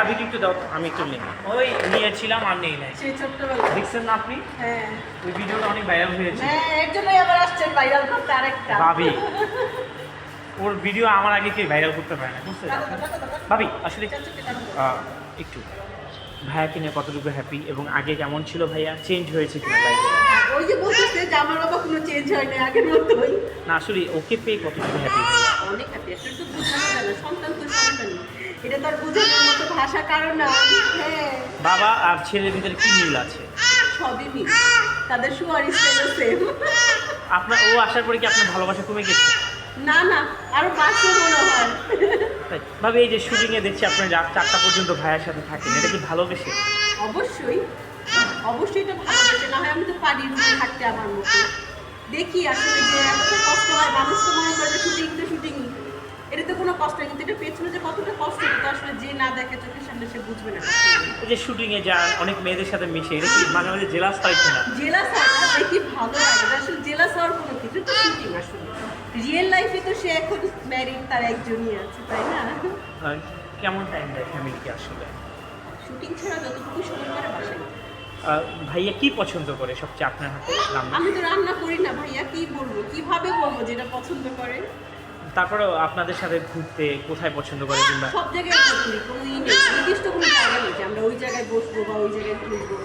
আমি একটু নিই। ওই নিয়েছিলাম আর নেই নাই। সেই ছোট্টবেলা। দেখছেন না আপনি? হ্যাঁ। ওই ভিডিওটা অনেক ভাইরাল হয়েছে। হ্যাঁ এর জন্যই আবার আসছেন ভাইরাল করতে আরেকটা। ভাবি ওর ভিডিও আমার আগে কেউ ভাইরাল করতে পারে না বুঝতে ভাবি আসলে একটু। ভাইয়াকে নিয়ে কতটুকু হ্যাপি এবং আগে কেমন ছিল ভাইয়া? চেঞ্জ হয়েছে কিনা ভাই ওই যে বলতেছে যে আমার বাবা কোনো চেঞ্জ হয় না আগের মতোই। না আসলে ওকে পেয়ে কতটুকু হ্যাপি ভাইয়া অনেক হ্যাপি আসলে তো বোঝানো যায় না সন্তান তো সন্তানই। এটা তো আর বোঝানোর মতো ভাষা কারণ না। হ্যাঁ। বাবা আর ছেলের ভিতরে কি মিল আছে? সবই মিল। তাদের শুয়ার স্টাইলও সেম আপনার ও আসার পরে কি আপনার ভালোবাসা কমে গেছে? না না আরও বাসও মনে হয়। ভাবে এই যে শুটিংয়ে দেখছি আপনার রাত চারটা পর্যন্ত ভাইয়ের সাথে থাকেন এটা কি ভালোবেসে অবশ্যই অবশ্যই এটা ভালোবাসে না হয় আমি তো পারি রুমে থাকতে আমার মতো। দেখি আসলে যে এতটা কষ্ট হয় মানুষ তো মনে করে শুটিং তো শুটিংই এটা তো কোনো কষ্ট নেই কিন্তু এটা পেছনে যে কতটা কষ্ট এটা আসলে যে না দেখে চোখের সামনে সে বুঝবে না। এই যে শুটিংয়ে যান অনেক মেয়েদের সাথে মিশে এটা কি মাঝে মাঝে জেলাস হয় কিনা? জেলাস হওয়া দেখি ভালো লাগে। এটা আসলে জেলাস হওয়ার কোনো কিছু তো শুটিং আসলে। রিয়েল লাইফে তো সে এখন ম্যারিড তার একজনই আছে তাই না? কেমন টাইম দেয় ফ্যামিলিকে আসলে? শুটিং ছাড়া যতটুকু সময় করে বাসায় আহ, ভাইয়া কি পছন্দ করে সবচেয়ে আপনার হাতে আমি তো রান্না করি না ভাইয়া কি বলব? কীভাবে বলব যেটা পছন্দ করে? তারপরেও আপনাদের সাথে ঘুরতে কোথায় পছন্দ করে কিংবা সব জায়গায় কোনো নির্দিষ্ট কোনো জায়গা নেই যে আমরা ওই জায়গায় বসবো বা ওই জায়গায় ঘুরবো।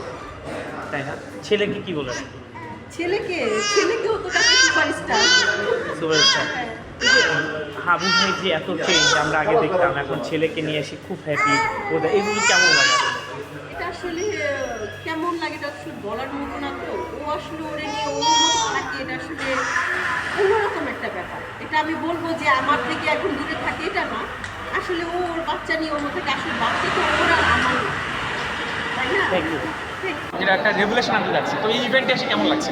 তাই না? ছেলেকে কি বলে? ছেলেকে ছেলেকেও তো তাকে সুপারস্টার সুপারস্টার হাবু ভাই যে এত চেঞ্জ আমরা আগে দেখতাম এখন ছেলেকে নিয়ে এসে খুব হ্যাপি ওদের এগুলো কেমন লাগে? এটা আসলে কেমন লাগে এটা আসলে বলার মতো না তো। ও আসলে ওরে নিয়ে ওর মতো থাকে এটা আসলে অন্যরকম একটা ব্যাপার। এটা আমি বলব যে আমার থেকে এখন দূরে থাকে এটা না। আসলে ও ওর বাচ্চা নিয়ে ওর মধ্যে আসলে বাচ্চা তো ওর আর আমার না। তাই না. যেটা একটা রেভুলেশন আনতে যাচ্ছে। তো এই ইভেন্টে এসে কেমন লাগছে?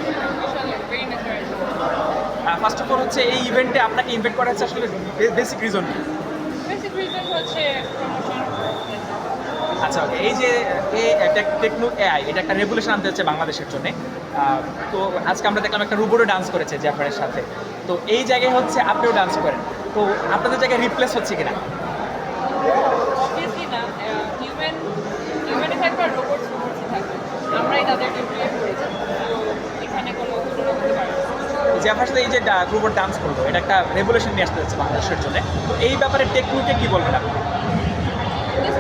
ফার্স্ট অফ অল হচ্ছে এই ইভেন্টে আপনাকে ইনভাইট করা হচ্ছে আসলে বেসিক রিজন বেসিক রিজন হচ্ছে আচ্ছা এই যে টেকনো এআই এটা একটা রেভুলেশন আনতে হচ্ছে বাংলাদেশের জন্য। তো আজকে আমরা দেখলাম একটা রোবটও ডান্স করেছে জ্যাফারের সাথে। তো এই জায়গায় হচ্ছে আপনিও ডান্স করেন। তো আপনাদের জায়গায় রিপ্লেস হচ্ছে কিনা। জ্যাফার সাথে এই যে রোবট ডান্স করল এটা একটা রেভুলেশন নিয়ে আসতে হচ্ছে বাংলাদেশের জন্য। তো এই ব্যাপারে টেকনোকে কি বলবেন আপনি?